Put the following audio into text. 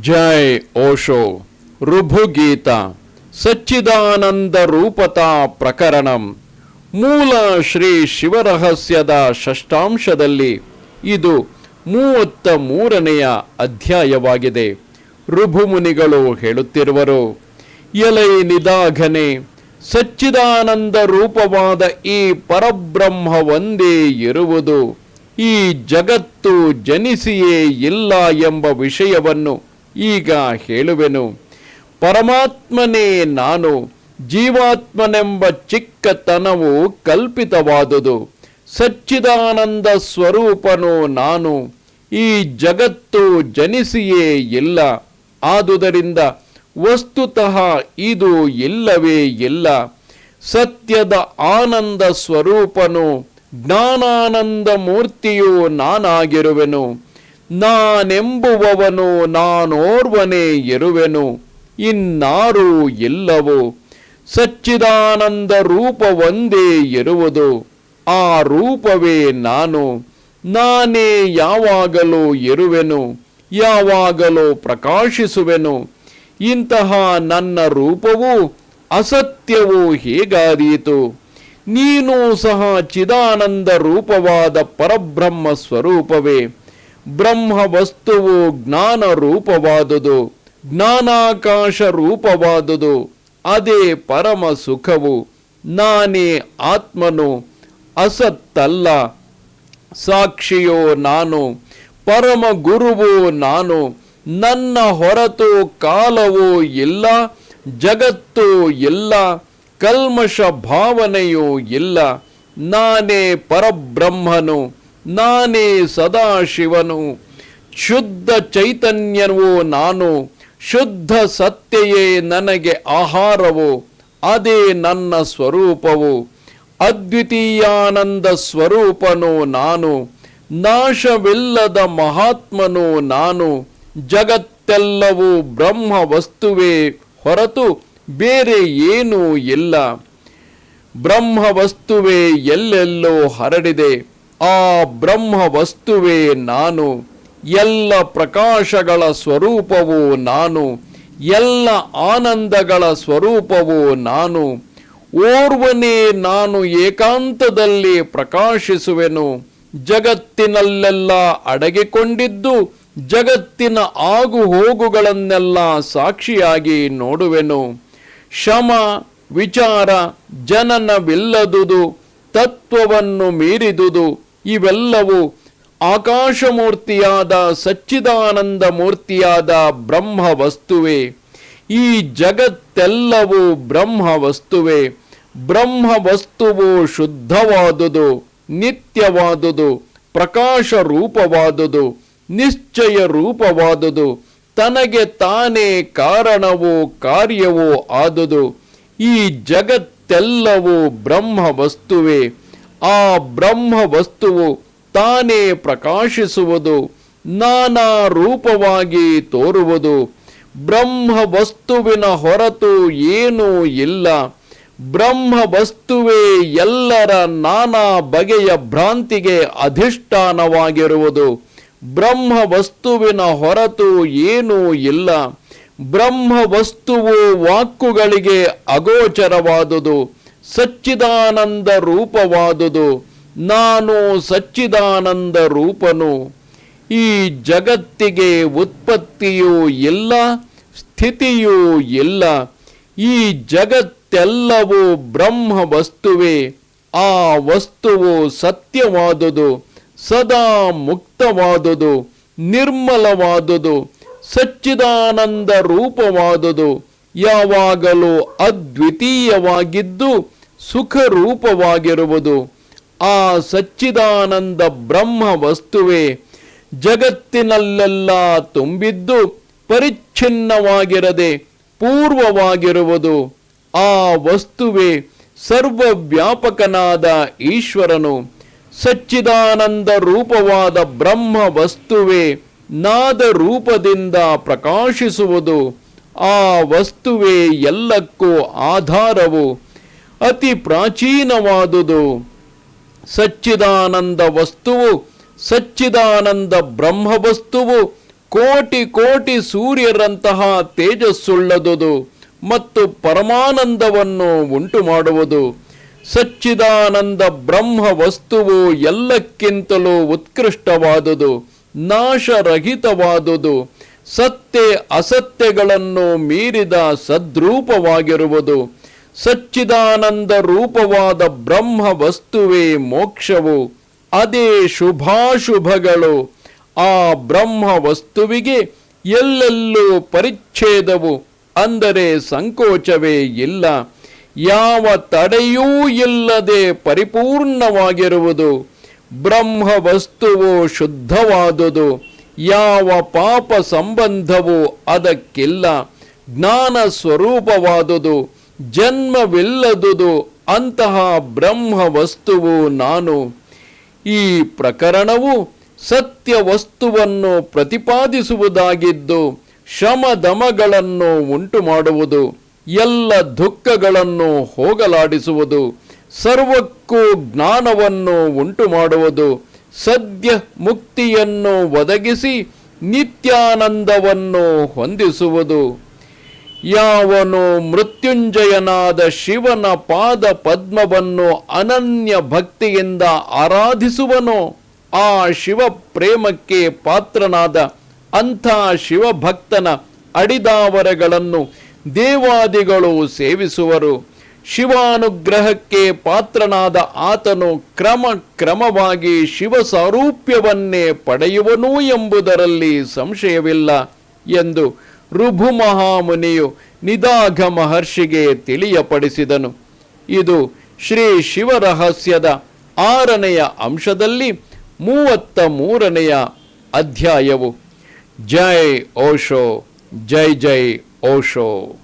ಜೈ ಓಶೋ. ಋಭುಗೀತ ಸಚ್ಚಿದಾನಂದ ರೂಪತಾ ಪ್ರಕರಣಂ. ಮೂಲ ಶ್ರೀ ಶಿವರಹಸ್ಯದ ಷಷ್ಟಾಂಶದಲ್ಲಿ ಇದು ಮೂವತ್ತ ಮೂರನೆಯ ಅಧ್ಯಾಯವಾಗಿದೆ. ಋಭುಮುನಿಗಳು ಹೇಳುತ್ತಿರುವರು, ಎಲೈ ನಿದಾಘನೆ, ಸಚ್ಚಿದಾನಂದ ರೂಪವಾದ ಈ ಪರಬ್ರಹ್ಮ ಒಂದೇ ಇರುವುದು. ಈ ಜಗತ್ತು ಜನಿಸಿಯೇ ಇಲ್ಲ ಎಂಬ ವಿಷಯವನ್ನು ಈಗ ಹೇಳುವೆನು, ಪರಮಾತ್ಮನೇ ನಾನು ಜೀವಾತ್ಮನೆಂಬ ಚಿಕ್ಕತನವು ಕಲ್ಪಿತವಾದುದು. ಸಚ್ಚಿದಾನಂದ ಸ್ವರೂಪನು ನಾನು, ಈ ಜಗತ್ತು ಜನಿಸಿಯೇ ಇಲ್ಲ. ಆದುದರಿಂದ ವಸ್ತುತಃ ಇದು ಇಲ್ಲವೇ ಇಲ್ಲ. ಸತ್ಯದ ಆನಂದ ಸ್ವರೂಪನು, ಜ್ಞಾನಾನಂದ ಮೂರ್ತಿಯು ನಾನಾಗಿರುವೆನು. ನಾನೆಂಬುವವನು ನಾನೋರ್ವನೇ ಇರುವೆನು ಇನ್ನಾರೂ ಇಲ್ಲವು? ಸಚ್ಚಿದಾನಂದ ರೂಪವೊಂದೇ ಇರುವುದು ಆ ರೂಪವೇ ನಾನು, ನಾನೇ ಯಾವಾಗಲೂ ಇರುವೆನು ಯಾವಾಗಲೂ ಪ್ರಕಾಶಿಸುವೆನು, ಇಂತಹ ನನ್ನ ರೂಪವು ಅಸತ್ಯವು ಹೇಗಾದೀತು? ನೀನು ಸಹ ಚಿದಾನಂದ ರೂಪವಾದ ಪರಬ್ರಹ್ಮ ಸ್ವರೂಪವೇ ಬ್ರಹ್ಮ ವಸ್ತುವು ಜ್ಞಾನ ರೂಪವಾದುದು ಜ್ಞಾನಾಕಾಶ ರೂಪವಾದುದು ಅದೇ ಪರಮ ಸುಖವು ನಾನೇ ಆತ್ಮನು, ಅಸತ್ತಲ್ಲ. ಸಾಕ್ಷಿಯೋ ನಾನು ಪರಮ ಗುರುವೋ ನಾನು, ನನ್ನ ಹೊರತು ಕಾಲವೋ ಇಲ್ಲ, ಜಗತ್ತು ಇಲ್ಲ ಕಲ್ಮಶ ಭಾವನೆಯೂ ಇಲ್ಲ. ನಾನೇ ಪರಬ್ರಹ್ಮನು ನಾನೇ ಸದಾಶಿವನು. ಶುದ್ಧ ಚೈತನ್ಯವೂ ನಾನು, ಶುದ್ಧ ಸತ್ಯಯೇ ನನಗೆ ಆಹಾರವೋ, ಅದೇ ನನ್ನ ಸ್ವರೂಪವು. ಅದ್ವಿತೀಯಾನಂದ ಸ್ವರೂಪನು ನಾನು, ನಾಶವಿಲ್ಲದ ಮಹಾತ್ಮನು ನಾನು, ಜಗತ್ತೆಲ್ಲವೂ ಬ್ರಹ್ಮ ವಸ್ತುವೇ ಹೊರತು ಬೇರೆ ಏನೂ ಇಲ್ಲ. ಬ್ರಹ್ಮ ವಸ್ತುವೇ ಎಲ್ಲೆಲ್ಲೋ ಹರಡಿದೆ. ಆ ಬ್ರಹ್ಮ ವಸ್ತುವೇ ನಾನು, ಎಲ್ಲ ಪ್ರಕಾಶಗಳ ಸ್ವರೂಪವೂ ನಾನು, ಎಲ್ಲ ಆನಂದಗಳ ಸ್ವರೂಪವೂ ನಾನು, ಓರ್ವನೇ ನಾನು ಏಕಾಂತದಲ್ಲಿ ಪ್ರಕಾಶಿಸುವೆನು, ಜಗತ್ತಿನಲ್ಲೆಲ್ಲ ಅಡಗಿಕೊಂಡಿದ್ದು, ಜಗತ್ತಿನ ಆಗು ಹೋಗುಗಳನ್ನೆಲ್ಲ ಸಾಕ್ಷಿಯಾಗಿ ನೋಡುವೆನು. ಶಮ, ವಿಚಾರ, ಜನನವಿಲ್ಲದುದು, ತತ್ವವನ್ನು ಮೀರಿದುದು ಇವೆಲ್ಲವೂ ಆಕಾಶಮೂರ್ತಿಯಾದ ಸಚ್ಚಿದಾನಂದ ಮೂರ್ತಿಯಾದ ಬ್ರಹ್ಮ ವಸ್ತುವೇ ಈ ಜಗತ್ತೆಲ್ಲವೂ ಬ್ರಹ್ಮ ವಸ್ತುವೇ ಬ್ರಹ್ಮ ವಸ್ತುವು ಶುದ್ಧವಾದುದು, ನಿತ್ಯವಾದುದು ಪ್ರಕಾಶ ರೂಪವಾದುದು ನಿಶ್ಚಯ ರೂಪವಾದುದು ತನಗೆ ತಾನೇ ಕಾರಣವೋ ಕಾರ್ಯವೋ ಆದುದು. ಈ ಜಗತ್ತೆಲ್ಲವೂ ಬ್ರಹ್ಮ ವಸ್ತುವೇ ಆ ಬ್ರಹ್ಮ ವಸ್ತುವು ತಾನೇ ಪ್ರಕಾಶಿಸುವುದು, ನಾನಾ ರೂಪವಾಗಿ ತೋರುವುದು. ಬ್ರಹ್ಮ ವಸ್ತುವಿನ ಹೊರತು ಏನೂ ಇಲ್ಲ. ಬ್ರಹ್ಮ ವಸ್ತುವೇ ಎಲ್ಲರ ನಾನಾ ಬಗೆಯ ಭ್ರಾಂತಿಗೆ ಅಧಿಷ್ಠಾನವಾಗಿರುವುದು. ಬ್ರಹ್ಮ ವಸ್ತುವಿನ ಹೊರತು ಏನೂ ಇಲ್ಲ. ಬ್ರಹ್ಮ ವಸ್ತುವು ವಾಕ್ಕುಗಳಿಗೆ ಅಗೋಚರವಾದುದು. ಸಚ್ಚಿದಾನಂದ ರೂಪವಾದುದು. ನಾನು ಸಚ್ಚಿದಾನಂದ ರೂಪನು. ಈ ಜಗತ್ತಿಗೆ ಉತ್ಪತ್ತಿಯೂ ಇಲ್ಲ, ಸ್ಥಿತಿಯೂ ಇಲ್ಲ. ಈ ಜಗತ್ತೆಲ್ಲವೂ ಬ್ರಹ್ಮ ವಸ್ತುವೇ ಆ ವಸ್ತುವು ಸತ್ಯವಾದುದು, ಸದಾ ಮುಕ್ತವಾದುದು, ನಿರ್ಮಲವಾದುದು, ಸಚ್ಚಿದಾನಂದ ರೂಪವಾದುದು, ಯಾವಾಗಲೂ ಅದ್ವಿತೀಯವಾಗಿದ್ದು ಸುಖ ರೂಪವಾಗಿರುವುದು ಆ ಸಚ್ಚಿದಾನಂದ ಬ್ರಹ್ಮ ವಸ್ತುವೇ. ಜಗತ್ತಿನಲ್ಲೆಲ್ಲ ತುಂಬಿದ್ದು ಪರಿಚ್ಛಿನ್ನವಾಗಿರದೆ ಪೂರ್ವವಾಗಿರುವುದು. ಆ ವಸ್ತುವೇ ಸರ್ವವ್ಯಾಪಕನಾದ ಈಶ್ವರನು. ಸಚ್ಚಿದಾನಂದ ರೂಪವಾದ ಬ್ರಹ್ಮ ವಸ್ತುವೇ ನಾದ ರೂಪದಿಂದ ಪ್ರಕಾಶಿಸುವುದು. ಆ ವಸ್ತುವೇ ಎಲ್ಲಕ್ಕೂ ಆಧಾರವು. ಅತಿ ಪ್ರಾಚೀನವಾದುದು. ಸಚ್ಚಿದಾನಂದ ವಸ್ತುವು, ಸಚ್ಚಿದಾನಂದ ಬ್ರಹ್ಮ ವಸ್ತುವು ಕೋಟಿ ಕೋಟಿ ಸೂರ್ಯರಂತಹ ತೇಜಸ್ಸುಳ್ಳದುದು ಮತ್ತು ಪರಮಾನಂದವನ್ನು ಉಂಟು ಮಾಡುವುದು ಸಚ್ಚಿದಾನಂದ ಬ್ರಹ್ಮ ವಸ್ತುವು ಎಲ್ಲಕ್ಕಿಂತಲೂ ಉತ್ಕೃಷ್ಟವಾದುದು, ನಾಶರಹಿತವಾದುದು, ಸತ್ಯ ಅಸತ್ಯಗಳನ್ನು ಮೀರಿದ ಸದ್ರೂಪವಾಗಿರುವುದು. ಸಚ್ಚಿದಾನಂದ ರೂಪವಾದ ಬ್ರಹ್ಮ ವಸ್ತುವೇ ಮೋಕ್ಷವು, ಅದೇ ಶುಭಾಶುಭಗಳು. ಆ ಬ್ರಹ್ಮ ವಸ್ತುವಿಗೆ ಎಲ್ಲೆಲ್ಲೂ ಪರಿಚ್ಛೇದವು, ಅಂದರೆ ಸಂಕೋಚವೇ ಇಲ್ಲ. ಯಾವ ತಡೆಯೂ ಇಲ್ಲದೆ ಪರಿಪೂರ್ಣವಾಗಿರುವುದು, ಬ್ರಹ್ಮ ವಸ್ತುವು ಶುದ್ಧವಾದುದು, ಯಾವ ಪಾಪ ಸಂಬಂಧವೂ ಅದಕ್ಕಿಲ್ಲ, ಜ್ಞಾನ ಸ್ವರೂಪವಾದುದು ಜನ್ಮವಿಲ್ಲದುದು ಅಂತಹ ಬ್ರಹ್ಮ ವಸ್ತುವು ನಾನು. ಈ ಪ್ರಕರಣವು ಸತ್ಯ ವಸ್ತುವನ್ನು ಪ್ರತಿಪಾದಿಸುವುದಾಗಿದ್ದು ಶ್ರಮದಮಗಳನ್ನು ಉಂಟು ಮಾಡುವುದು ಎಲ್ಲ ದುಃಖಗಳನ್ನು ಹೋಗಲಾಡಿಸುವುದು, ಸರ್ವಕ್ಕೂ ಜ್ಞಾನವನ್ನು ಉಂಟು ಮಾಡುವುದು ಸದ್ಯ ಮುಕ್ತಿಯನ್ನು ಒದಗಿಸಿ ನಿತ್ಯಾನಂದವನ್ನು ಹೊಂದಿಸುವುದು. ಯಾವನು ಮೃತ್ಯುಂಜಯನಾದ ಶಿವನ ಪಾದ ಪದ್ಮವನ್ನು ಅನನ್ಯ ಭಕ್ತಿಯಿಂದ ಆರಾಧಿಸುವನು, ಆ ಶಿವ ಪ್ರೇಮಕ್ಕೆ ಪಾತ್ರನಾದ ಅಂಥ ಶಿವಭಕ್ತನ ಅಡಿದಾವರೆಗಳನ್ನು ದೇವಾದಿಗಳು ಸೇವಿಸುವರು. ಶಿವಾನುಗ್ರಹಕ್ಕೆ ಪಾತ್ರನಾದ ಆತನು ಕ್ರಮ ಕ್ರಮವಾಗಿ ಶಿವ ಸಾರೂಪ್ಯವನ್ನೇ ಪಡೆಯುವನು ಎಂಬುದರಲ್ಲಿ ಸಂಶಯವಿಲ್ಲ ಎಂದು ಋಭು ಮಹಾಮುನಿಯು ನಿದಾಘ ಮಹರ್ಷಿಗೆ ತಿಳಿಯಪಡಿಸಿದನು. ಇದು ಶ್ರೀ ಶಿವರಹಸ್ಯದ ಆರನೆಯ ಅಂಶದಲ್ಲಿ ಮೂವತ್ತ ಮೂರನೆಯ ಅಧ್ಯಾಯವು. ಜೈ ಓಶೋ, ಜೈ ಜೈ ಓಶೋ.